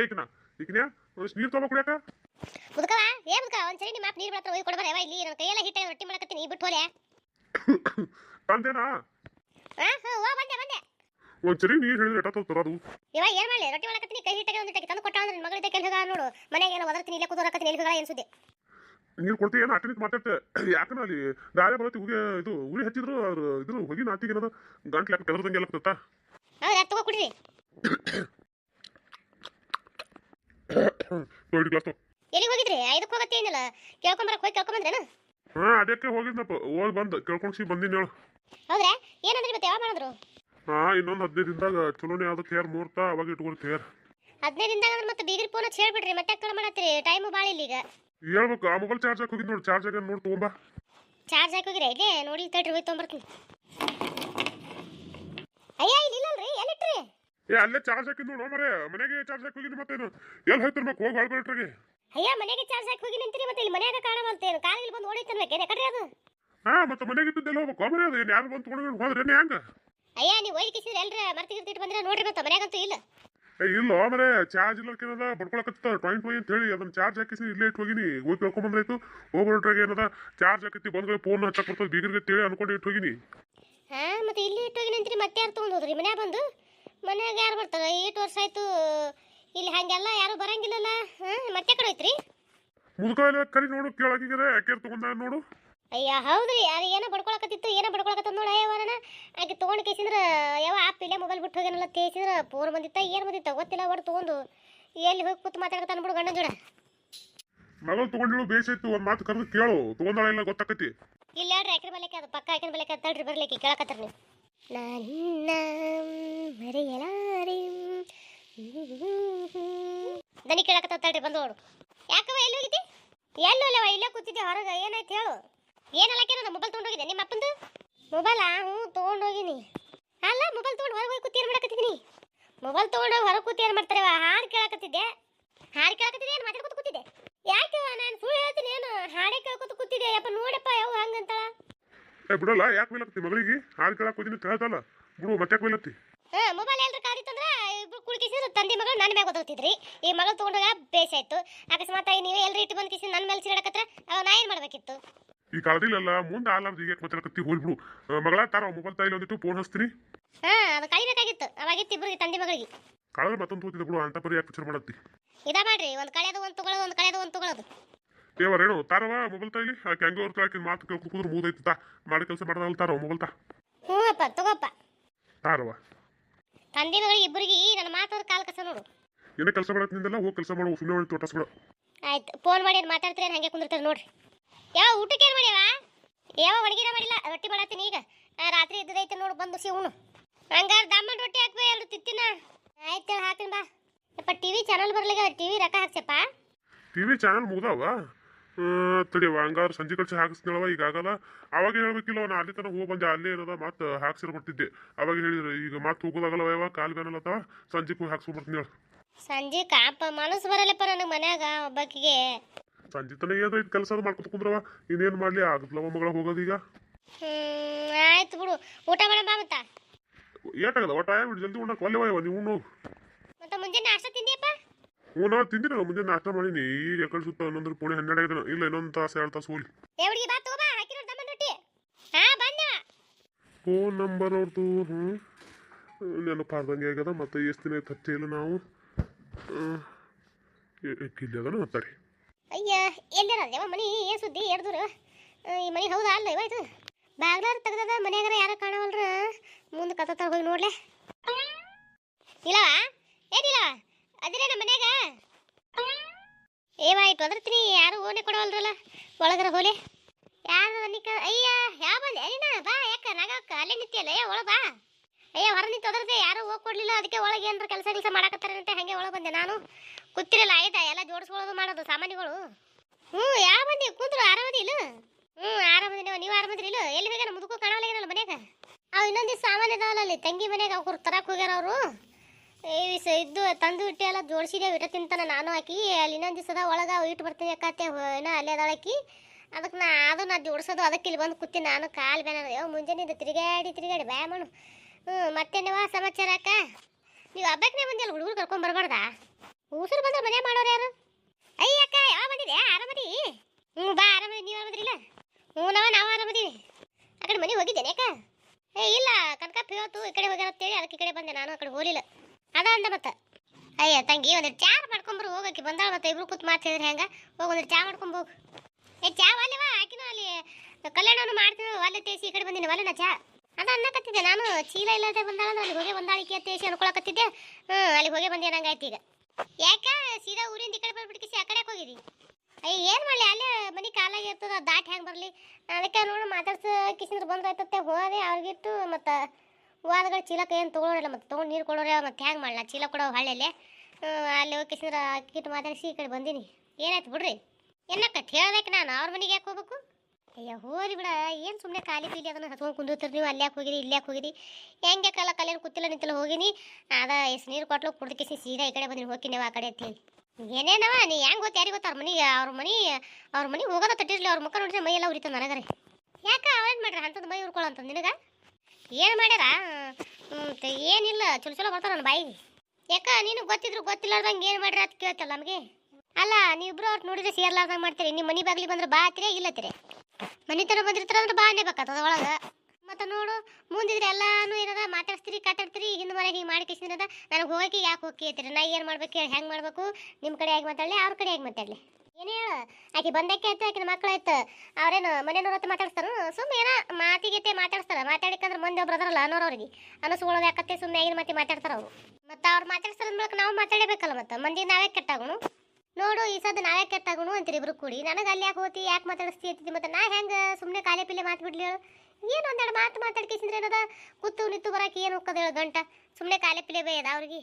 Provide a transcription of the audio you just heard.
ಏಕನ ಈಗಿನ ಒಂದಿಷ್ಟು ನೀರು ತೊಗೊಂಡು ಕುಡಿಯಾಕ? ಮುದುಕವ ಏ ಮುದುಕ ಒಂದ್ಸರಿ ನಿಮ್ಮ ಮಾಪ್ ನೀರು ಬಿಡತ್ರ ಹೋಗಿ ಕೊಡ್ಬಾರ ಯಾವ ಇಲ್ಲಿ ನನ್ನ ಕೈಯೆಲ್ಲ ರೊಟ್ಟಿ ಮಾಡಕತ್ತೀನಿ ಬಿಟ್ಟು ಹೋಲೆ. ತಂದೇನಾ? ಹಾ ಹಾ ಬಂದೆ ಬಂದೆ. ಒಂದ್ಸರಿ ನೀರು ಹೇಳಿದ್ರೆ ಎಟ್ಟ ತರೋದು ಇವಾಗ ಏನ್ ಮಾಡ್ಲಿ ರೊಟ್ಟಿ ಮಾಡಕತ್ತೀನಿ ಕೈ ಹಿಟ್ಟಾಗ ಒಂದಿಟ್ಟಾಗಿ ತಂದು ಕೊಟ್ಟ ಅಂದ್ರೆ ಕೆಲಸ ನೋಡು ಮನೆಗೆ ಏನೋ ಒದರ್ತೀನಿ ಇಲ್ಲೇ ಕೂದೋರಕತ್ತೀನಿ ಎಲ್ಲಿ ಹೋಗಲ್ಲ ಸುದ್ದಿ? ನೀರು ಕೊಡ್ತೀವಿ ಏನೋ ಅಟೆಂಡ್ ಮಾತಾಡ್ತೆ? ಅಲ್ಲಿ ದಾರೆ ಬರತ್ತಿ ಉಗಿ ಇದು ಉರಿ ಹಚ್ಚಿದ್ರು ಅದ್ರ ಇದು ಹೊಗಿ ನಾತಿಗೆ ಏನದ ಗಂಟ್ಲು ಯಾಕೆ ಕೆದರ್ದಂಗೆ ಎಲ್ಲ ಹೌದಾ ತಗೋ ಕುಡ್ರಿ. ನೋಡಿ ಗ್ಲಾಸ್ ಎಲ್ಲಿಗೆ ಹೋಗಿದ್ರಿ? ಐದಕ್ಕೆ ಹೋಗತ್ತೆ ಏನಿಲ್ಲ? ಕೇಳ್ಕೊಂಬರಕ್ಕೆ ಹೋಗಿ ಕೇಳ್ಕೊಂಬಂದ್ರೇನು ಹಾ ಅದಕ್ಕೆ ಹೋಗಿದ್ನಪ್ಪ? ಹೋಗಿ ಬಂದು ಕೇಳ್ಕೊಂಡು ಸಿ ಬಂದಿನಿ ಹೇಳು. ಹೌದ್ರಾ? ಏನಂದ್ರಿ ಮತ್ತೆ ಯಾವಾಗ ಮಾಡಿದ್ರು ಹಾ ಇನ್ನೊಂದು ಹದಿನೈದು ದಿನದಾಗ ಚಲೋನೆ ಯಾವ್ದಕ್ಕೆ ಹೇರ್ ಮುಹೂರ್ತ ಅವಾಗ ಇಟ್ಕೊಳ್ತಿ ಹೇರ್ ಹದಿನೈದು ದಿನದಾಗ ಅಂದ್ರೆ ಮತ್ತೆ ಬೀಗ್ರಿ ಫೋನ್ ಹಚ್ಚಿ ಹೇಳ್ಬಿಡ್ರಿ ಮತ್ತೆ ಕಳ ಮಾಡತ್ತೀರಿ? ಟೈಮ್ ಭಾಳ ಇಲ್ಲ ಈಗ. ಹೇಳ್ಬೇಕು ಆ ಮೊಬೈಲ್ ಚಾರ್ಜ್ ಹಾಕಿ ಹೋಗಿದ್ ನೋಡಿ ಚಾರ್ಜ್ ಹಾಕಿ ನೋಡಿ ತಗೊಂಬಾ. ಚಾರ್ಜ್ ಹಾಕಿ ಹೋಗಿರಿ ಇದೆ ನೋಡಿ ತಡ್ರಿ ಹೋಗಿ ತೊಗೊಂಬರ್ತೀನಿ ಅಯ್ಯ ಇಲ್ಲ ಇಲ್ಲಲ್ರಿ ಎಲ್ಲಿಟ್ರಿ? ಏ ಅಲ್ಲೇ ಚಾರ್ಜ್ ಹಾಕಿದ್ ನೋಡು ಮರೆ ಮನೆಗೆ ಚಾರ್ಜ್ ಹಾಕಿ ಹೋಗಿದ್ದು ಮತ್ತೇನು? ಎಲ್ಲಿ ಮಕ್ಕ ಹೋಗಿ ಹೊಳ್ಕೊಳ್ಟ್ರಿಗೆ ಅಯ್ಯ ಮನೆಗೆ ಚಾರ್ಜ್ ಹಾಕಿ ಹೋಗಿ ನಿಂತಿರಿ ಮತ್ತೆ ಇಲ್ಲಿ ಮನೆಯಾಗ ಕಾಣಮಂತ ಏನು? ಕಾಲ ಕಾಲಿಗೆ ಬಂದು ಓಡಿತನ್ಬೇಕೇನೆ ಕಡ್ರಿ ಅದು. ಹಾ ಮತ್ತೆ ಮನೆಗೆ ಇದ್ದಿದ್ದೆಲ್ಲ ಹೋಗ್ಬೇಕು ಮರೆ ಅದು ಯಾರು ಬಂದು ತೊಗೊಂಡು ಹೋದ್ರೆ ಹೆಂಗ? ಅಯ್ಯ ನೀವು ಒಯ್ದು ಕಿಸಿದ್ರೆ ಎಲ್ರ ಮರ್ತಿ ಗಿರ್ತಿಟ್ಟು ಬಂದ್ರೆ ನೋಡ್ರಿ ಮತ್ತೆ ಮನೆಗಂತೂ ಇಲ್ಲ. ಏ ಇಲ್ಲ ಮರೆ ಚಾರ್ಜ್ ಇಲ್ಲ ಏನದ ಬಡ್ಕೊಳಕತ್ತ ಟ್ವೆಂಟ್ ಫೈವ್ ಅಂತ ಹೇಳಿ ಅದನ್ನ ಚಾರ್ಜ್ ಹಾಕಿಸಿ ಇಲ್ಲೇ ಇಟ್ಟು ಹೋಗಿನಿ ಹೋಗಿ ಕೇಳ್ಕೊಂಬಂದ್ರಾಯ್ತು ಹೋಗ್ಬಿಟ್ರಾಗ ಏನದ ಚಾರ್ಜ್ ಹಾಕೈತಿ ಬಂದ್ಗಳು ಫೋನ್ ಹಚ್ಚಕ್ ಬರ್ತದೆ ಬೀಗರಿಗೆ ತಿಳಿ ಅನ್ಕೊಂಡು ಇಟ್ಟು ಹೋಗಿನಿ. ಹಾ ಮತ್ತೆ ಇಲ್ಲಿ ಇಟ್ಟೋಗಿ ಅಂತೀರಿ ಮತ್ತೆ ಯಾರು ತೊಗೊಂಡು ಹೋದ್ರಿ ಮನೆ ಬಂದು? ಮನ್ಯಾಗ ಯಾರು ಬರ್ತಾರೆ? ಏಟ್ ವರ್ಷ ಆಯ್ತು ಇಲ್ಲಿ ಹಂಗೆಲ್ಲ ಯಾರು ಬರಂಗಿಲ್ಲಲ್ಲ ಹಾ ಮತ್ತೆ ಕಡೆ ಐತ್ರಿ ಕರಿ ನೋಡು ಕೇಳಾಕಿದ್ರೆ ಯಾಕೆ ತಗೊಂಡ ನೋಡು. ಅಯ್ಯ ಹೌದ್ರಿ ಅದು ಏನೋ ಬಡ್ಕೊಳಕತ್ತಿತ್ತು ಏನೋ ಬಡ್ಕೊಳಕತ್ತ ನೋಡಿ ಅಯ್ಯವರನ ಆಕೆ ತೊಗೊಂಡು ಕೇಸಿದ್ರ ಯಾವ ಆಪ್ ಇಲ್ಲೇ ಮೊಬೈಲ್ ಬಿಟ್ಟು ಹೋಗ್ಯಾನಲ್ಲ ತೇಸಿದ್ರ ಫೋನ್ ಬಂದಿತ್ತ ಏನು ಬಂದಿತ್ತ ಗೊತ್ತಿಲ್ಲ ಒಟ್ಟು ತೊಗೊಂಡು ಎಲ್ಲಿ ಹೋಗಿ ಕೂತು ಮಾತಾಡ್ತಾನ ಬಿಡು ಗಂಡನ ಜೋಡ. ಮಗಳು ತೊಗೊಂಡಿಳು ಬೇಸಾಯ್ತು ಒಂದು ಮಾತು ಕರೆದು ಕೇಳು ತೊಗೊಂಡಾಳ ಇಲ್ಲ ಗೊತ್ತಾಕತಿ ಇಲ್ಲ ಯಾಕ್ರಿ ಬಲಕ್ಕೆ ಅದು ಪಕ್ಕ ಹಾಕಿನ ಬಲಕ್ಕೆ ತಳ್ರಿ ಬರ್ಲಿಕ್ಕೆ ಕೇಳಕತ್ತಾರ ನೀವು. ನನ್ನ ಕೇಳಕತ್ತಾವ ಬಂದು ನೋಡು ಯಾಕವ ಎಲ್ಲಿ ಹೋಗಿದ್ದಿ? ಎಲ್ಲಿ ಅಲ್ಲವ ಇಲ್ಲೇ ಕೂತಿದ್ದೆ ಹೊರಗೆ. ಏನಾಯ್ತು ಹೇಳು. ಏನಲ್ಲಕ್ಕೆ ನಾನು ಮೊಬೈಲ್ ತೊಗೊಂಡೋಗಿದ್ದೆ. ನಿಮ್ಮ ಅಪ್ಪಂದು? ಮೊಬೈಲಾ ಹ್ಞೂ ತೊಗೊಂಡೋಗಿನಿ. ಅಲ್ಲ ಮೊಬೈಲ್ ತೊಗೊಂಡು ಹೊರಗೆ ಹೋಗಿ ಕೂತಿ ಏನು ಮಾಡಕತ್ತಿದ್ದೀನಿ ಮೊಬೈಲ್ ತೊಗೊಂಡೋಗಿ ಹೊರಗೆ ಕೂತಿ ಏನು ಮಾಡ್ತಾರೆ ಹಾಡು ಕೇಳಕತ್ತಿದ್ದೆ. ಹಾಡು ಕೇಳಕತ್ತಿದ್ದೆ ಏನು ಮಾತಾಡ್ಕೊತ ಕೂತಿದ್ದೆ? ಯಾಕೆ ನಾನು ಸುಳ್ಳು ಹೇಳ್ತೀನಿ ಏನು? ಹಾಡೇ ಕೇಳ್ಕೊತ ಕೂತಿದ್ದೆ. ಯಪ್ಪ ನೋಡಪ್ಪ ಯಾವ ಹಂಗಂತಾಳ ಏ ಬಿಡಲ್ಲ ಯಾಕೆ ಬೈಲತ್ತಿ ಮಗಳಿಗೆ? ಹಾಡು ಕೇಳಕ್ಕೆ ಹೋದಿನಿ ಕೇಳ್ತಲ್ಲ ಬಿಡು ಮತ್ತೆ ಯಾಕೆ ಹಾಂ ಮೊಬೈಲ್ ಕುಳ್ಕಿಸಿದ್ರು ತಂದೆ ಮಗಳು ನನ್ನ ಮ್ಯಾಗ ಓದೋತಿದ್ರಿ ಈ ಮಗಳು ತಗೊಂಡಾಗ ಬೇಸಾಯ್ತು ಅಕಸ್ಮಾತ್ ನೀವೇ ಎಲ್ರಿ ಇಟ್ಟು ಬಂದು ಕಿಸಿ ನನ್ನ ಮೇಲೆ ಸಿಡಕತ್ರ ಅವಾಗ ನಾ ಏನು ಮಾಡ್ಬೇಕಿತ್ತು? ಈ ಕಾಲದಿಲ್ಲಲ್ಲ ಮುಂದೆ ಆಲಾರ್ದು ಈಗ ಮಾತಾಡಕತ್ತಿ ಹೋಗ್ಬಿಡು. ಬಿಡು ಮಗಳ ತಾರ ಮೊಬೈಲ್ ತಾಯಿಲಿ ಒಂದಿಟ್ಟು ಫೋನ್ ಹಚ್ತೀನಿ. ಹಾ ಅದು ಕಳಿಬೇಕಾಗಿತ್ತು. ಅವಾಗಿತ್ತು ಇಬ್ಬರಿಗೆ ತಂದೆ ಮಗಳಿಗೆ. ಕಳೆದ್ರೆ ಮತ್ತೊಂದು ಹೋಗ್ತಿದ್ದೆ ಬಿಡು ಅಂತ ಪರಿ ಯಾಕೆ ವಿಚಾರ ಮಾಡತ್ತಿ? ಇದ ಮಾಡ್ರಿ ಒಂದು ಕಳೆದು ಒಂದು ತಗೊಳ್ಳೋದು ಒಂದು ಕಳೆದು ಒಂದು ತಗೊಳ್ಳೋದು ಏವ ರೇಣು ತಾರವ ಮೊಬೈಲ್ ತಾಯಿಲಿ? ಆಕೆ ಹಂಗೆ ಅವ್ರ ಕಾಕಿ ಮಾತು ಕೇಳ್ಕೊಂಡು ಕೂದ್ರೆ ಮೂದೈತಿ ತಾ. ಮಾಡಿ ಕೆಲಸ ಮಾಡ್ದಲ್ಲ ತಾರವ ಮೊಬೈಲ್ ತಾ. ಹ್ಞೂ ಅಪ್ಪ ತಗೋಪ್ಪ ತಾರವ ತಂದೆ ಮಗಳಿಗೆ ಇಬ್ಬರಿಗೆ ನನ್ನ ಮಾತಾಡ ಕಾಲ ಕಸ ನೋಡು. ಏನೇ ಕೆಲಸ ಮಾಡತ್ತಿಂದಲ್ಲ ಹೋಗಿ ಕೆಲಸ ಮಾಡು ಸುಮ್ಮನೆ ಹೊಳಿ ತೋಟಸ್ಬಿಡ ಆಯ್ತು ಫೋನ್ ಮಾಡಿ ಏನು ಮಾತಾಡ್ತೀರಿ ಹಂಗೆ ಕುಂದಿರ್ತಾರೆ ನೋಡ್ರಿ. ಯಾವ ಊಟಕ್ಕೆ ಏನು ಮಾಡ್ಯಾವ ಯಾವ ಅಡುಗೆನ ಮಾಡಿಲ್ಲ? ರೊಟ್ಟಿ ಮಾಡತ್ತೀನಿ ಈಗ. ರಾತ್ರಿ ಇದ್ದದೈತೆ ನೋಡು ಬಂದು ಸಿ ಉಣ್ಣು ಹಂಗಾರೆ ದಮ್ಮನ ರೊಟ್ಟಿ ಹಾಕ್ಬೇ ಎಲ್ರು ತಿತ್ತಿನ. ಆಯ್ತು ಹಾಕ್ತೀನಿ ಬಾ. ಯಪ್ಪ ಟಿ ವಿ ಚಾನಲ್ ಬರಲಿಗ ಟಿ ವಿ ರೊಕ್ಕ ಹಾಕ್ಸಪ್ಪ. ಟಿವಿ ಚಾನಲ್ ಮುಗ್ದಾವ ತಡಿಯವ ಹಂಗಾರು ಸಂಜೆ ಕಳಿಸಿ ಹಾಕಿಸ್ತೀಳವ ಈಗ ಆಗಲ್ಲ ಅವಾಗ ಹೇಳ್ಬೇಕಿಲ್ಲ ನಾನು ಅಲ್ಲಿ ತನಕ ಹೋಗಿ ಬಂದೆ ಅಲ್ಲೇ ಇರೋದ ಮತ್ತೆ ಹಾಕ್ಸಿರ್ ಬರ್ತಿದ್ದೆ ಅವಾಗ ಹೇಳಿದ್ರು ಈಗ ಮತ್ತೆ ಹೋಗೋದಾಗಲ್ಲ ಯಾವ ಕಾಲು ಬೇನಲ್ಲತ್ತವ ಸಂಜೆಗೆ ಹೋಗಿ ಹಾಕ್ಸ್ಕೊಂಡ್ಬರ್ತೀನಿ ಹೇಳು. ಸಂಜೆ ಕಾಪ ಮನಸ್ಸು ಬರಲ್ಲಪ್ಪ ನನಗೆ ಮನ್ಯಾಗ ಒಬ್ಬಕ್ಕಿಗೆ ಸಂಜೆ ತನಕ ಇದು ಕೆಲಸ ಮಾಡ್ಕೊತ ಕುಂದ್ರವ ಇನ್ನೇನು ಮಾಡ್ಲಿ ಆಗತ್ಲವ ಮಗಳ ಹೋಗೋದೀಗ ಹ್ಮ್ ಆಯ್ತು ಬಿಡು. ಊಟ ಮಾಡ ಬಾ ಮತ್ತ. ಏಟಾಗದ ಒಟ್ಟ ಬಿಡು ಜಲ್ದಿ ಉಣ್ಣಕ್ಕೆ ಒಲ್ಲೆ ಒಯ್ಯವ ನೀವು ಉಣ್ಣು ಮತ್ತೆ ಮುಂಜಾನೆ ನಾಷ್ಟ ತಿಂದಿಯಪ್ಪ ಹ್ಞೂ ನಾ ತಿಂದಿನ ಮುಂದೆ ನಾಷ್ಟ ಮಾಡೀನಿ ಈಗ ಎಕಡೆ ಸುತ್ತ ಇನ್ನೊಂದ್ರ ಪುಣೆ ಹನ್ನೆರಡು ಆಗಿದ್ದಾನೆ ಇಲ್ಲ ಇನ್ನೊಂದು ತಾಸು ಎರಡು ತಾಸು ಹೋಗ್ಲಿ. ಹುಡುಗಿ ಬಾ ತಗೋ ಬಾ ಹಾಕಿರೋ ದಮ್ಮನ್ ರೊಟ್ಟಿ. ಹಾ ಬಂದೆ. ಫೋನ್ ನಂಬರ್ ಅವ್ರದ್ದು ಹ್ಞೂ ನೆನಪಾರ್ದಂಗೆ ಆಗ್ಯದ ಮತ್ತೆ ಎಷ್ಟು ದಿನ ಆಯ್ತು ಹಚ್ಚೇ ಇಲ್ಲ ನಾವು. ಕಿಲ್ಲದನ ಮಾತಾಡಿ ಅಯ್ಯ ಎಲ್ಲಿರ ಯಾವ ಮನಿ ಏ ಸುದ್ದಿ ಎಡ್ದೂರ ಈ ಮನಿ ಹೌದಾ ಅಲ್ಲ ಇವಾಯ್ತು ಬಾಗ್ಲಾರ ತೆಗ್ದದ ಮನ್ಯಾಗಾರ ಯಾರ ಕಾಣವಲ್ರ? ಮುಂದೆ ಕತ್ತ ಹೋಗಿ ನೋಡ್ಲೆ. ಇಲ್ಲವ ಏನಿಲ್ಲ ಅದಿರೇ ನಮ್ಮ ಮನ್ಯಾಗ ಒದರ್ತೀನಿ ಯಾರು ಓನೆ ಕೊಡವಲ್ರಲ್ಲ, ಒಳಗರ ಹೋಲೆ ಯಾರು ನಿಕ ಅಯ್ಯ ಯಾವ ಬಂದೆ ನೀನ ಬಾ, ಯಾಕ, ನಗಕ್ಕ, ಅಲ್ಲೇ ನಿಂತಿಯಲ್ಲ, ಏ ಒಳ ಬಾ. ಅಯ್ಯ, ಹೊರ ನಿಂತು ತೊದರ್ದೆ ಯಾರು ಹೋಗಿ ಕೊಡ್ಲಿಲ್ಲ, ಅದಕ್ಕೆ ಒಳಗೆ ಏನಾರ ಕೆಲಸ ಕೆಲಸ ಮಾಡಕತ್ತಾರಂತೆ ಹಂಗೆ ಒಳಗೆ ಬಂದೆ ನಾನು. ಕೂತಿರಲ್ಲ, ಆಯ್ತಾ, ಎಲ್ಲ ಜೋಡಿಸ್ಕೊಳ್ಳೋದು ಮಾಡೋದು, ಸಾಮಾನ್ಯಗಳು. ಹ್ಞೂ ಯಾವ ಬಂದಿ, ಕೂತ್ರು, ಆರಾಮದಿ ಇಲ್ಲ? ಹ್ಞೂ, ಆರಾಮದಿ ನೀವು ನೀವು ಆರಾಮದ್ರಿ ಇಲ್ಲ? ಎಲ್ಲಿ ಹೋಗ್ಯಾರ ಮುದುಕು ಕಾಣಲ್ಲ ಮನ್ಯಾಗ? ಅವು ಇನ್ನೊಂದು ಸಾಮಾನ್ಯ ಅಲ್ಲಿ ತಂಗಿ ಮನೆಗೆ ಅವ್ರು ತರಕ್ಕೆ ಹೋಗ್ಯಾರ ಅವರು. ಇದ್ದು ತಂದು ಇಟ್ಟು ಎಲ್ಲ ಜೋಡಿಸಿದೆ ಇಟ್ಟ ತಿಂತಾನ ನಾನು ಹಾಕಿ ಅಲ್ಲಿ ಇನ್ನೊಂದು ದಿವಸದ ಒಳಗೆ ಇಟ್ಟು ಬರ್ತೀನಿ ಅಕ್ಕತ್ತೆ ಏನೋ ಅಲ್ಲೇ ಅದಾಳಕಿ ಅದಕ್ಕೆ ನಾ ಅದು ನಾ ಜೋಡಿಸೋದು ಅದಕ್ಕೆ ಇಲ್ಲಿ ಬಂದು ಕೂತಿ ನಾನು ಕಾಲು ಬೇನ ಮುಂಜಾನೆ ತಿರುಗಾಡಿ ತಿರುಗಾಡಿ, ಬ್ಯಾ ಮಾಡು. ಹ್ಞೂ ಮತ್ತೇನವ ಸಮಾಚಾರ ಅಕ್ಕ? ನೀವು ಹಬ್ಬಕ್ಕೆ ಬಂದಿಲ್ಲ ಹುಡುಗರು ಕರ್ಕೊಂಡ್ ಬರಬಾರ್ದಾ? ಉಸಿರು ಬಂದ್ರೆ ಮನೆ ಮಾಡೋರು ಯಾರು? ಅಯ್ಯ ಅಕ್ಕ ಯಾವ ಬಂದಿದೆ ಆರಾಮದಿ? ಹ್ಞೂ ಬಾ, ಆರಾಮದಿ. ನೀವು ಆರಾಮದಿಲ್ಲ ಹ್ಞೂ ನಾವ ನಾವು ಆರಾಮದೀವಿ. ಆ ಕಡೆ ಮನೆಗೆ ಹೋಗಿದ್ದೇನೆ ಅಕ್ಕ. ಏ, ಇಲ್ಲ ಕನಕಪ್ಪ ಇವತ್ತು ಈ ಕಡೆ ಹೋಗ್ಯಾರ ಅಂತೇಳಿ, ಅದಕ್ಕೆ ಈ ಕಡೆ ಬಂದೆ. ನಾನು ಆ ಕಡೆ ಹೋಲಿಲ್ಲ ಅದ ಮತ್ತೆ. ಅಯ್ಯ, ತಂಗಿ ಒಂದಿಟ್ಟು ಚಾ ಮಾಡ್ಕೊಂಬರು ಹೋಗಕ್ಕೆ. ಬಂದಾಳ ಮತ್ತೆ ಇಬ್ರು ಕೂತ್ ಮಾಡ್ತಿದ್ರೆ ಹೆಂಗ? ಹೋಗಿ ಒಂದಿಟ್ಟು ಚಾ ಮಾಡ್ಕೊಂಬೋಗು ಹೋಗು ಏ, ಚಾ ಅಲ್ಲಿವಾ ಆಕಿನ ಅಲ್ಲಿ? ಕಲ್ಯಾಣವನ್ನು ಮಾಡ್ತೀನಿ ಅಲ್ಲಿ ತೇಸಿ ಈ ಕಡೆ ಬಂದಿನಿ ಒಲೆನ ಚಾ? ಅದ ಅನ್ನಕತ್ತಿದ್ದೆ ನಾನು. ಚೀಲ ಇಲ್ಲದೆ ಬಂದಾಳ ಅಲ್ಲಿ ಹೋಗಿ ಬಂದಾಳಿಕೆ ತೇಸಿ ಅನ್ಕೊಳಕತ್ತಿದ್ದೆ. ಹ್ಞೂ ಅಲ್ಲಿ ಹೋಗಿ ಬಂದೆ ನಂಗಾಯ್ತು ಈಗ. ಯಾಕ? ಸೀದಾ ಊರಿಂದ ಈ ಕಡೆ ಬರ್ಬಿಟ್ಟಿಸಿ ಆ ಕಡೆ ಹೋಗಿದಿ? ಅಯ್ಯ, ಏನು ಮಾಡಲಿ? ಅಲ್ಲೇ ಮನೆ ಕಾಲಾಗಿ ಇರ್ತದ, ದಾಟ್ ಹೆಂಗೆ ಬರಲಿ? ಅದಕ್ಕೆ ನೋಡಿ, ಮಾತಾಡ್ಸ ಕಿಸಿಂದ್ರ ಬಂದ್ರಾಯ್ತತ್ತೆ ಹೋದೆ ಅವ್ರಿಗಿಟ್ಟು ಮತ್ತು ಹೂವಾದಗಳು ಚೀಲಕ್ಕೆ ಏನು ತೊಗೊಳೋರಿಲ್ಲ ಮತ್ತು ತೊಗೊಂಡು ನೀರು ಕೊಡೋರೆ ಮತ್ತೆ ಹ್ಯಾಂಗೆ ಮಾಡಲ್ಲ ಚೀಲ ಕೊಡೋ ಹಳ್ಳಿಯಲ್ಲಿ. ಅಲ್ಲಿ ಹೋಗಿ ಕಿಸಿಂದ್ರ ಕಿಟ್ಟು ಮಾತಾಡಿಸಿ ಈ ಕಡೆ ಬಂದೀನಿ. ಏನಾಯ್ತು ಬಿಡ್ರಿ? ಏನಕ್ಕತ್ ಹೇಳ್ಬೇಕು ನಾನು, ಅವ್ರ ಮನೆಗೆ ಯಾಕೆ ಹೋಗ್ಬೇಕು? ಅಯ್ಯೋ, ಹೋರಿ ಬಿಡ. ಏನು ಸುಮ್ಮನೆ ಖಾಲಿ ಪೀಲಿ ಅದನ್ನು ಹತ್ಕೊಂಡು ಕುಂದಿರ್ತೀರಿ ನೀವು? ಅಲ್ಲಿ ಯಾಕೆ ಹೋಗಿರಿ, ಇಲ್ಲಿ ಯಾಕೆ ಹೋಗಿರಿ? ಹೆಂಗೆ ಕಾಲ ಕಲ್ಯಾಣ ಕೂತಿಲ್ಲ ನಿಂತಲ್ಲ ಹೋಗಿನಿ. ಅದ ಎಷ್ಟು ನೀರು ಕೊಟ್ಲು ಕುಡ್ದಕ್ಕೆ ಸೀದಾ ಈ ಕಡೆ ಬಂದಿನಿ ನೀವು ಆ ಕಡೆ ಅಂತೇಳಿ ಏನೇನವ, ನೀ ಹೆಂಗೆ ಗೊತ್ತ ಯಾರಿಗೆ ಗೊತ್ತು ಅವ್ರ ಮನೆಗೆ, ಅವ್ರ ಮನೆ ಅವ್ರ ಮನೆ ಹೋಗೋದ ತಟ್ಟಿರ್ಲಿ, ಅವ್ರ ಮುಖ ನೋಡಿದ್ರೆ ಮೈ ಎಲ್ಲ ಉರಿತ ನನಗರೆ. ಯಾಕೆ ಅವ್ರೇನು ಮಾಡ್ರಿ? ಅಂಥದ್ದು ಮೈ ಉರ್ಕೊಳ್ಳೋ ನಿನಗ? ಏನು ಮಾಡ್ಯಾರ? ಏನಿಲ್ಲ, ಚಲೋ ಚಲೋ ಬರ್ತಾರ ನನ್ನ ಬಾಯಿ. ಯಾಕ, ನೀನು ಗೊತ್ತಿದ್ರು ಗೊತ್ತಿಲ್ಲಾರ್ದಂಗೆ ಏನು ಮಾಡ್ರಿ ಅಂತ ಕೇಳ್ತಲ್ಲ ನಮಗೆ? ಅಲ್ಲ, ನೀವಿಬ್ರು ಅವ್ರು ನೋಡಿದ್ರೆ ಸೇರ್ಲಾರ್ದಂಗೆ ಮಾಡ್ತೀರಿ. ನಿಮ್ಮ ಮನೆ ಬಾಗಿಲಿಗೆ ಬಂದ್ರೆ ಬಾ ಹತ್ತಿರ ಇಲ್ಲತ್ತೀರಿ ಮನೆ ತರ ಬಂದಿರ್ತಾರ ಅಂದ್ರೆ ಬಾ ಬೇಕಾಗ್ತದ ಒಳಗೆ. ಮತ್ತು ನೋಡು, ಮುಂದಿದ್ರೆ ಎಲ್ಲಾನು ಏನದ, ಮಾತಾಡ್ಸ್ತೀರಿ ಕಾಟಾಡ್ತೀರಿ ಹಿಂದೆ ಮನೆ ಹಿಂಗೆ ಮಾಡಿ ಕಿಸಿದ್ರದ ನನಗೆ ಹೋಗಕ್ಕೆ ಯಾಕೆ ಹೋಗಿ ಕೇಳ್ತೀರಿ ನಾ ಏನು ಮಾಡ್ಬೇಕು ಹೆಂಗೆ ಮಾಡಬೇಕು? ನಿಮ್ಮ ಕಡೆ ಹೇಗೆ ಮಾತಾಡಲಿ, ಅವ್ರ ಕಡೆ ಹೇಗೆ ಮಾತಾಡಲಿ? ಏನು ಹೇಳು? ಆಕೆ ಬಂದಕ್ಕೆ ಆಯ್ತು, ಆಕಿನ ಮಕ್ಳು ಆಯ್ತು. ಅವ್ರೇನು ಮನೆಯವ್ರ ಹತ್ರ ಮಾತಾಡ್ತಾರ ಸುಮ್ಮನೆ ಏನ ಮಾತಿಗೆತೆ ಮಾತಾಡ್ತಾರ ಮಾತಾಡಿಕಂದ್ರೆ ಮಂದಿ ಒಬ್ರು ಅದಾರಲ್ಲ ಅನ್ನೋರವ್ರಿಗೆ. ಅನಸ್ಕೊಳ್ಳೋದು ಯಾಕತ್ತೆ? ಸುಮ್ಮನೆ ಆಗಿನ ಮಾತಿ ಮಾತಾಡ್ತಾರ ಅವರು. ಮತ್ತು ಅವ್ರು ಮಾತಾಡ್ತಾರ ಮೂಲಕ ನಾವು ಮಾತಾಡಬೇಕಲ್ಲ ಮತ್ತು? ಮಂದಿ ನಾವೇ ಕೆಟ್ಟಾಗೋಣ. ನೋಡು, ಈ ಸದ ನಾವೇ ಕೆಟ್ಟಾಗೋಣ ಅಂತೀರಿ ಇಬ್ರು ಕೂಡಿ. ನನಗೆ ಅಲ್ಲಿ ಯಾಕೆ ಹೋತಿ ಯಾಕೆ ಮಾತಾಡಿಸ್ತಿ ಅಂತಿದ್ದಿ ಮತ್ತು? ನಾ ಹೆಂಗೆ ಸುಮ್ಮನೆ ಕಾಲೇ ಪಿಲೆ ಮಾತು ಬಿಡ್ಲಿ ಹೇಳು. ಏನು ಒಂದೆರಡು ಮಾತು ಮಾತಾಡ್ಕೇಸಿದ್ರೆ ಏನದ ಕೂತು ನಿಂತು ಬರಕ್ಕೆ ಏನು ಹೋಗ್ತದೆ ಹೇಳು ಗಂಟ? ಸುಮ್ಮನೆ ಕಾಲೇ ಪಿಲೆ ಬೇಯದ ಅವ್ರಿಗೆ?